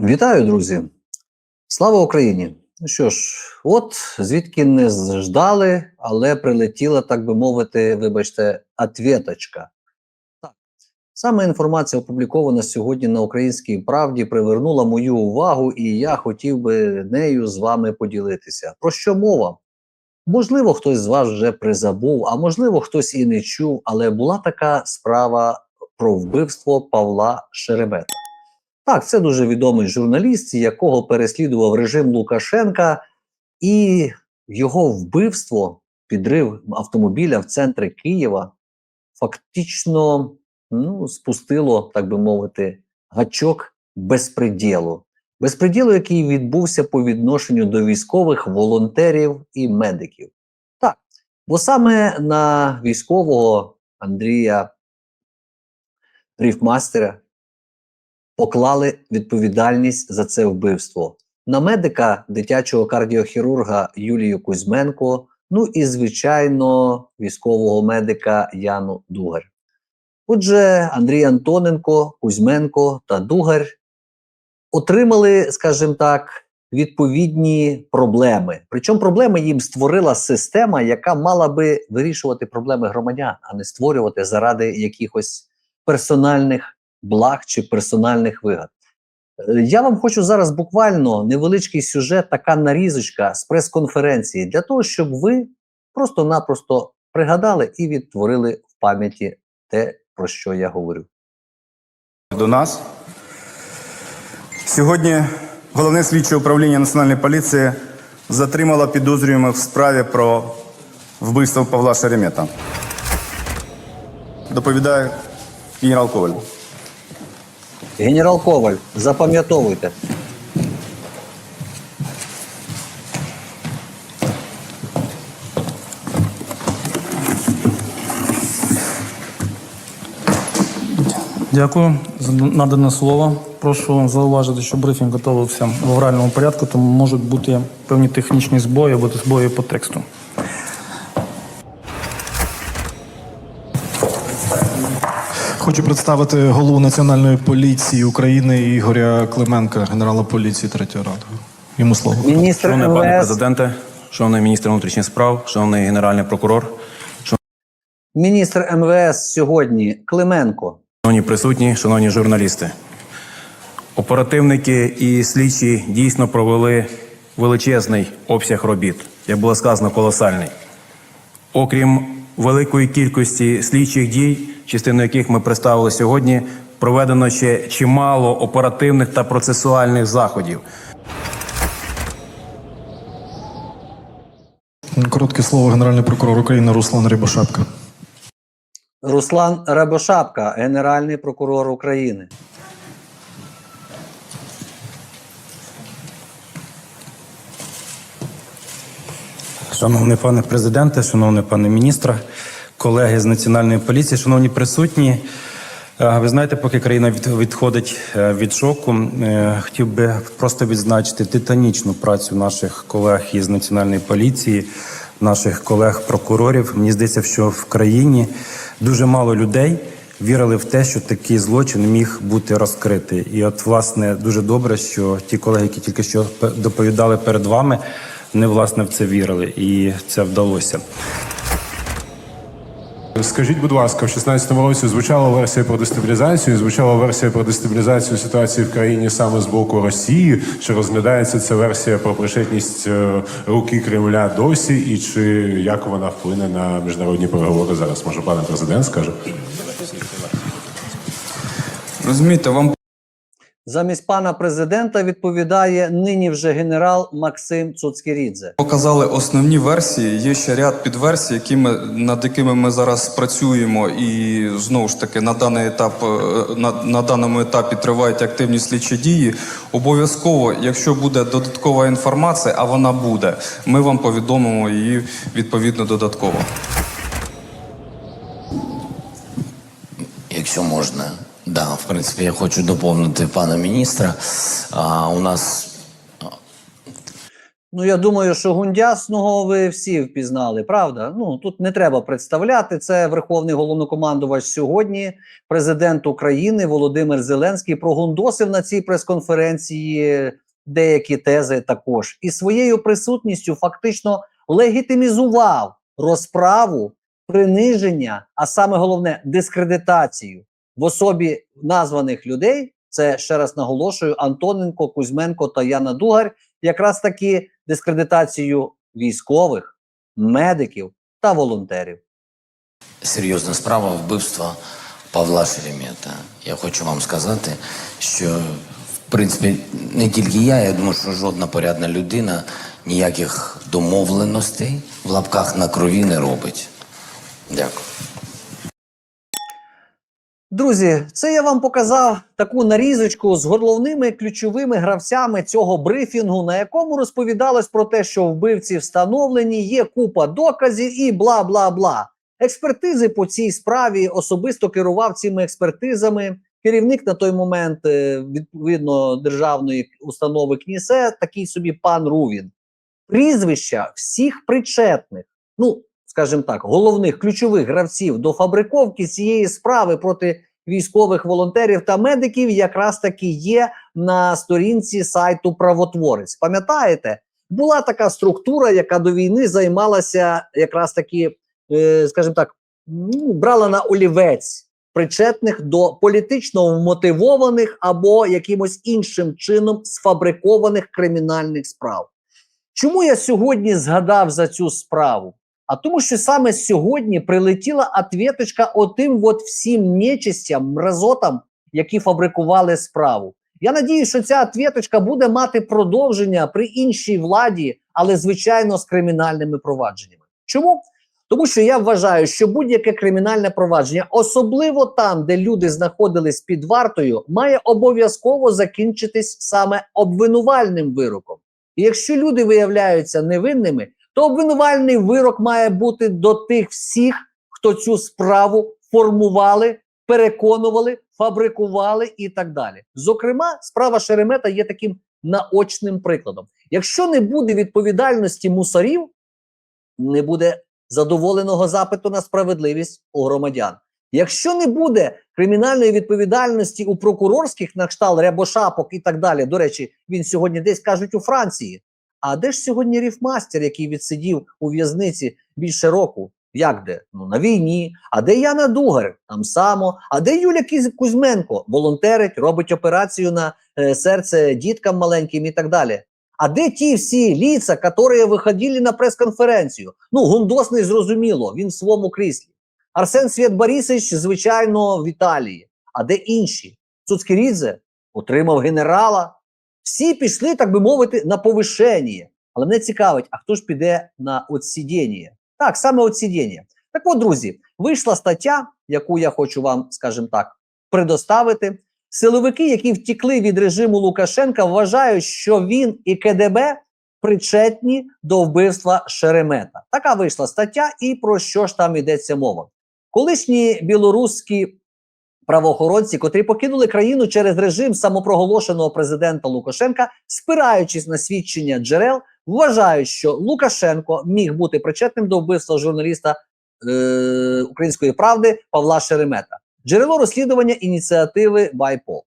Вітаю, друзі! Слава Україні! Ну що ж, от звідки не ждали, але прилетіла, так би мовити, вибачте, ответочка. Так. Саме інформація, опублікована сьогодні на Українській правді, привернула мою увагу, і я хотів би нею з вами поділитися. Про що мова? Можливо, хтось з вас вже призабув, а можливо, хтось і не чув, але була така справа про вбивство Павла Шеремета. Так, це дуже відомий журналіст, якого переслідував режим Лукашенка, і його вбивство, підрив автомобіля в центрі Києва, фактично ну, спустило, так би мовити, гачок безпреділу. Безпреділу, який відбувся по відношенню до військових, волонтерів і медиків. Так, бо саме на військового Андрія Ріфмастера поклали відповідальність за це вбивство на медика дитячого кардіохірурга Юлію Кузьменко, ну і, звичайно, військового медика Яну Дугар. Отже, Андрій Антоненко, Кузьменко та Дугар отримали, скажімо так, відповідні проблеми. Причому проблеми їм створила система, яка мала би вирішувати проблеми громадян, а не створювати заради якихось персональних благ чи персональних вигад. Е, Я вам хочу зараз буквально невеличкий сюжет, така нарізочка з прес-конференції, для того, щоб ви просто-напросто пригадали і відтворили в пам'яті те, про що я говорю. до нас. Сьогодні головне слідче управління Національної поліції затримало підозрюваних в справі про вбивство Павла Шеремета. Доповідає генерал Коваль. Генерал Коваль, запам'ятовуйте. Дякую за надане слово. Прошу зауважити, що брифінг готувався в авральному порядку, тому можуть бути певні технічні збої або збої по тексту. Хочу представити голову Національної поліції України Ігоря Клименка, генерала поліції третього раду. Йому слово. Міністр Шановний пане президенте, шановний міністр внутрішніх справ, шановний генеральний прокурор, міністр МВС сьогодні Клименко. шановні присутні, шановні журналісти. Оперативники і слідчі дійсно провели величезний обсяг робіт, як було сказано, колосальний. Окрім великої кількості слідчих дій, частину яких ми представили сьогодні, проведено ще чимало оперативних та процесуальних заходів. Коротке слово генеральний прокурор України Руслан Рябошапка. Руслан Рябошапка, генеральний прокурор України. Шановний пане президенте, шановний пане міністра, колеги з національної поліції, шановні присутні. Е, Ви знаєте, поки країна від- відходить е, від шоку, е, хотів би просто відзначити титанічну працю наших колег із національної поліції, наших колег-прокурорів. Мені здається, що в країні дуже мало людей вірили в те, що такий злочин міг бути розкритий. І от, власне, дуже добре, що ті колеги, які тільки що доповідали перед вами, не власне в це вірили, і це вдалося. Скажіть, будь ласка, в 16-му році звучала версія про дестабілізацію, звучала версія про дестабілізацію ситуації в країні саме з боку Росії. Чи розглядається ця версія про причетність е, руки Кремля досі, і чи як вона вплине на міжнародні переговори зараз? Може, пане президент скаже? Розумієте, вам Замість пана президента відповідає нині вже генерал Максим Цуцкірідзе. показали основні версії. Є ще ряд підверсій, які ми, над якими ми зараз працюємо, і знову ж таки на даний етап е, на, на даному етапі тривають активні слідчі дії. Обов'язково, якщо буде додаткова інформація, а вона буде, ми вам повідомимо її відповідно додатково. Якщо можна, да, в принципі, я хочу доповнити пана міністра. А, у нас Ну, я думаю, що Гундясного ви всі впізнали, правда? Ну тут не треба представляти. Це верховний головнокомандувач сьогодні, президент України Володимир Зеленський прогундосив на цій прес-конференції деякі тези також, і своєю присутністю фактично легітимізував розправу, приниження, а саме головне дискредитацію в особі названих людей. Це ще раз наголошую: Антоненко, Кузьменко та Яна Дугар, якраз таки дискредитацію військових, медиків та волонтерів. Серйозна справа вбивства Павла Шеремета. Я хочу вам сказати, що в принципі не тільки я, я думаю, що жодна порядна людина ніяких домовленостей в лапках на крові не робить. Дякую. Друзі, це я вам показав таку нарізочку з головними ключовими гравцями цього брифінгу, на якому розповідалось про те, що вбивці встановлені, є купа доказів і бла бла бла. Експертизи по цій справі особисто керував цими експертизами. Керівник на той момент е, відповідно державної установи КНІСЕ, такий собі пан Рувін. Прізвища всіх причетних, ну скажімо так, головних ключових гравців до фабриковки цієї справи проти військових волонтерів та медиків, якраз таки є на сторінці сайту Правотворець. Пам'ятаєте, була така структура, яка до війни займалася якраз таки, е, скажімо так, ну, брала на олівець причетних до політично вмотивованих або якимось іншим чином сфабрикованих кримінальних справ. Чому я сьогодні згадав за цю справу? А тому, що саме сьогодні прилетіла ответочка отим от всім нечистям, мразотам, які фабрикували справу. Я надію, що ця ответочка буде мати продовження при іншій владі, але звичайно з кримінальними провадженнями. Чому? Тому що я вважаю, що будь-яке кримінальне провадження, особливо там, де люди знаходились під вартою, має обов'язково закінчитись саме обвинувальним вироком. І якщо люди виявляються невинними, то обвинувальний вирок має бути до тих всіх, хто цю справу формували, переконували, фабрикували і так далі. Зокрема, справа Шеремета є таким наочним прикладом. Якщо не буде відповідальності мусорів, не буде задоволеного запиту на справедливість у громадян. Якщо не буде кримінальної відповідальності у прокурорських на кшталт рябошапок і так далі, до речі, він сьогодні десь кажуть у Франції. А де ж сьогодні ріфмастер, який відсидів у в'язниці більше року? Як де? Ну на війні. А де Яна Дугар? Там само. А де Юля Кузьменко? Волонтерить, робить операцію на е, серце діткам маленьким і так далі. А де ті всі ліца, які виходили на прес-конференцію? Ну, Гундосний зрозуміло, він в своєму кріслі. Арсен Свєт Борисович, звичайно, в Італії. А де інші? Цуцкерідзе отримав генерала. Всі пішли, так би мовити, на повишення. Але мене цікавить, а хто ж піде на отсідіння? Так, саме отсідіння. Так от, друзі, вийшла стаття, яку я хочу вам, скажімо так, предоставити. Силовики, які втікли від режиму Лукашенка, вважають, що він і КДБ причетні до вбивства Шеремета. Така вийшла стаття, і про що ж там йдеться мова. Колишні білоруські правоохоронці, котрі покинули країну через режим самопроголошеного президента Лукашенка, спираючись на свідчення джерел, вважають, що Лукашенко міг бути причетним до вбивства журналіста е- Української правди Павла Шеремета. Джерело розслідування ініціативи Байпол.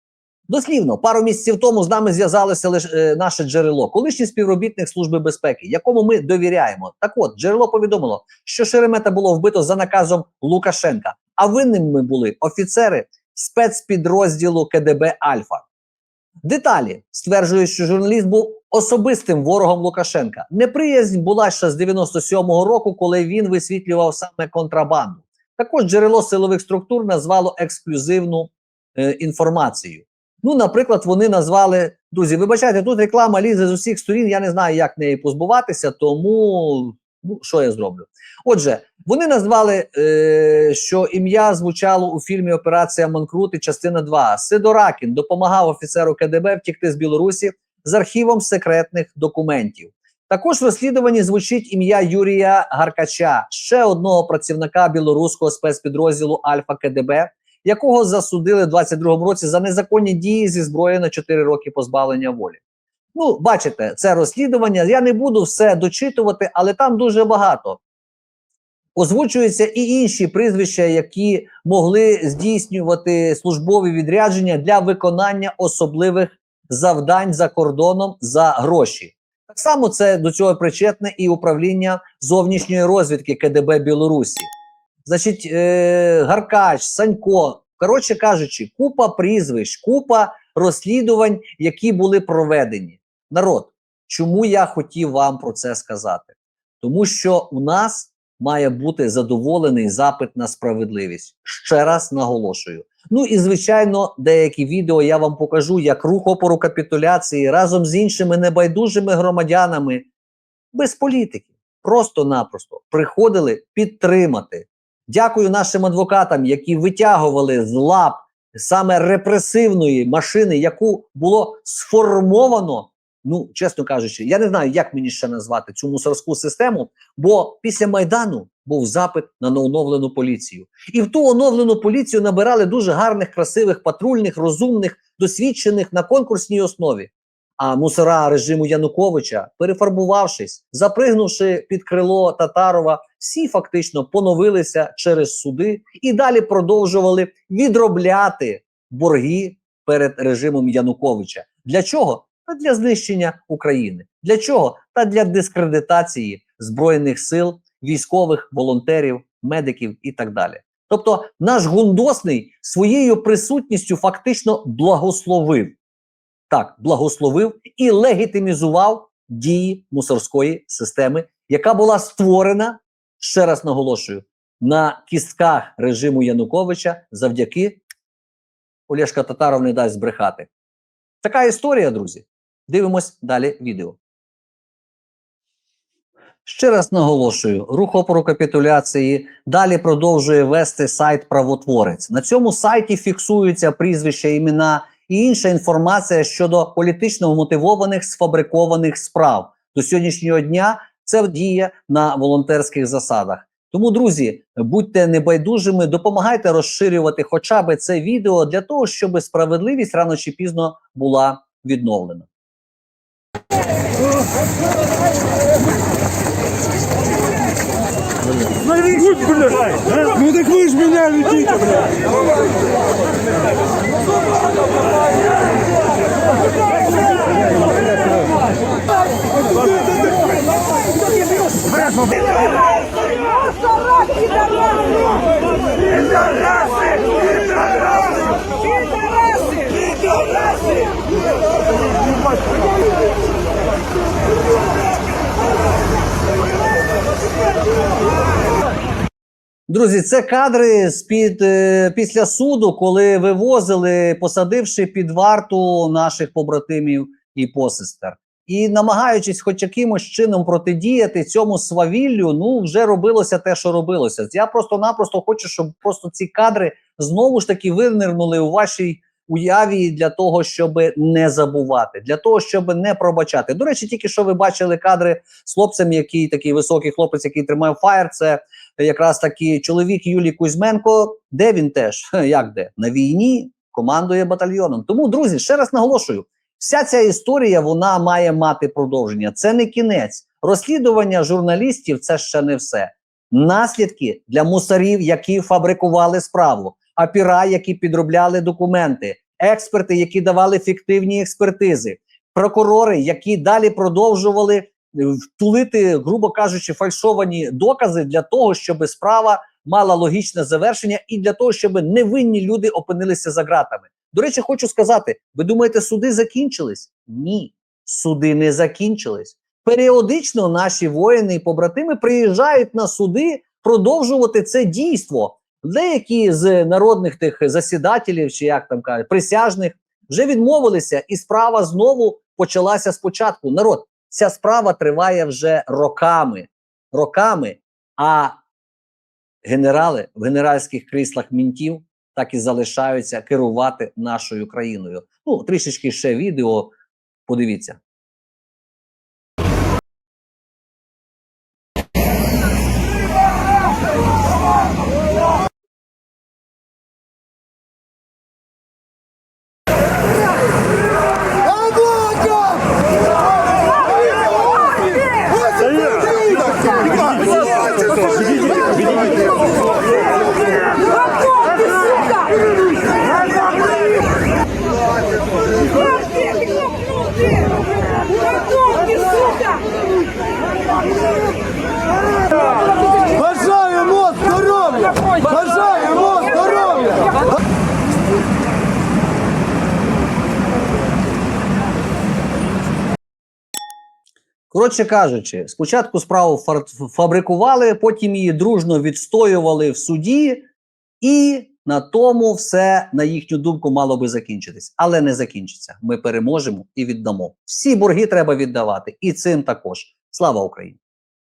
Дослівно, пару місяців тому з нами зв'язалося лише е, наше джерело, колишній співробітник Служби безпеки, якому ми довіряємо. Так от, джерело повідомило, що Шеремета було вбито за наказом Лукашенка, а винними були офіцери спецпідрозділу КДБ Альфа. Деталі стверджують, що журналіст був особистим ворогом Лукашенка. Неприязнь була ще з 97-го року, коли він висвітлював саме контрабанду. Також джерело силових структур назвало ексклюзивну е, інформацію. Ну, наприклад, вони назвали друзі. Вибачайте, тут реклама лізе з усіх сторін. Я не знаю, як неї позбуватися, тому ну що я зроблю. Отже, вони назвали, е, що ім'я звучало у фільмі Операція Манкрути, частина 2. Сидоракін допомагав офіцеру КДБ втікти з Білорусі з архівом секретних документів. Також в розслідуванні звучить ім'я Юрія Гаркача, ще одного працівника білоруського спецпідрозділу Альфа КДБ, якого засудили в 22-му році за незаконні дії зі зброєю на 4 роки позбавлення волі. Ну, бачите, це розслідування. Я не буду все дочитувати, але там дуже багато. Озвучуються і інші прізвища, які могли здійснювати службові відрядження для виконання особливих завдань за кордоном за гроші. Так само це до цього причетне і управління зовнішньої розвідки КДБ Білорусі. Значить, е, Гаркач, Санько, коротше кажучи, купа прізвищ, купа розслідувань, які були проведені. Народ, чому я хотів вам про це сказати? Тому що у нас має бути задоволений запит на справедливість. Ще раз наголошую. Ну і звичайно, деякі відео я вам покажу, як рух опору капітуляції разом з іншими небайдужими громадянами без політики, просто-напросто приходили підтримати. Дякую нашим адвокатам, які витягували з лап саме репресивної машини, яку було сформовано. Ну, чесно кажучи, я не знаю, як мені ще назвати цю мусорську систему, бо після Майдану був запит на оновлену поліцію. І в ту оновлену поліцію набирали дуже гарних, красивих, патрульних, розумних, досвідчених на конкурсній основі. А мусора режиму Януковича, перефарбувавшись, запригнувши під крило Татарова, всі фактично поновилися через суди і далі продовжували відробляти борги перед режимом Януковича. Для чого? Та для знищення України. Для чого? Та для дискредитації збройних сил, військових, волонтерів, медиків і так далі. Тобто, наш гундосний своєю присутністю фактично благословив так, благословив і легітимізував дії мусорської системи, яка була створена, ще раз наголошую, на кістках режиму Януковича завдяки Олешка Татаров не дасть збрехати. Така історія, друзі. Дивимось далі відео. Ще раз наголошую, рух опору капітуляції далі продовжує вести сайт Правотворець. На цьому сайті фіксуються прізвища, імена і інша інформація щодо політично мотивованих сфабрикованих справ. До сьогоднішнього дня це діє на волонтерських засадах. Тому, друзі, будьте небайдужими, допомагайте розширювати хоча б це відео для того, щоб справедливість рано чи пізно була відновлена. Ну так вы ж меня летите, блядь! Друзі, це кадри з під е, після суду, коли вивозили, посадивши під варту наших побратимів і посестер. І намагаючись, хоч якимось чином протидіяти цьому свавіллю, ну вже робилося те, що робилося. Я просто-напросто хочу, щоб просто ці кадри знову ж таки винирнули у вашій уяві для того, щоб не забувати, для того, щоб не пробачати. До речі, тільки що ви бачили кадри з хлопцем, який такий високий хлопець, який тримає фаєр. Це якраз таки чоловік Юлій Кузьменко. Де він теж? Як де? На війні командує батальйоном. Тому, друзі, ще раз наголошую: вся ця історія вона має мати продовження. Це не кінець. Розслідування журналістів це ще не все. Наслідки для мусорів, які фабрикували справу, апіра, які підробляли документи, експерти, які давали фіктивні експертизи, прокурори, які далі продовжували е, втулити, грубо кажучи, фальшовані докази для того, щоб справа мала логічне завершення, і для того, щоб невинні люди опинилися за ґратами. До речі, хочу сказати: ви думаєте, суди закінчились? Ні, суди не закінчились. Періодично наші воїни і побратими приїжджають на суди продовжувати це дійство. Деякі з народних тих засідателів, чи як там кажуть, присяжних, вже відмовилися, і справа знову почалася спочатку. Народ, ця справа триває вже роками. Роками. А генерали в генеральських кріслах мінтів так і залишаються керувати нашою країною. Ну, трішечки ще відео. Подивіться. Коротше кажучи, спочатку справу фабрикували, потім її дружно відстоювали в суді, і на тому все, на їхню думку, мало би закінчитись. Але не закінчиться. Ми переможемо і віддамо. Всі борги треба віддавати, і цим також. Слава Україні!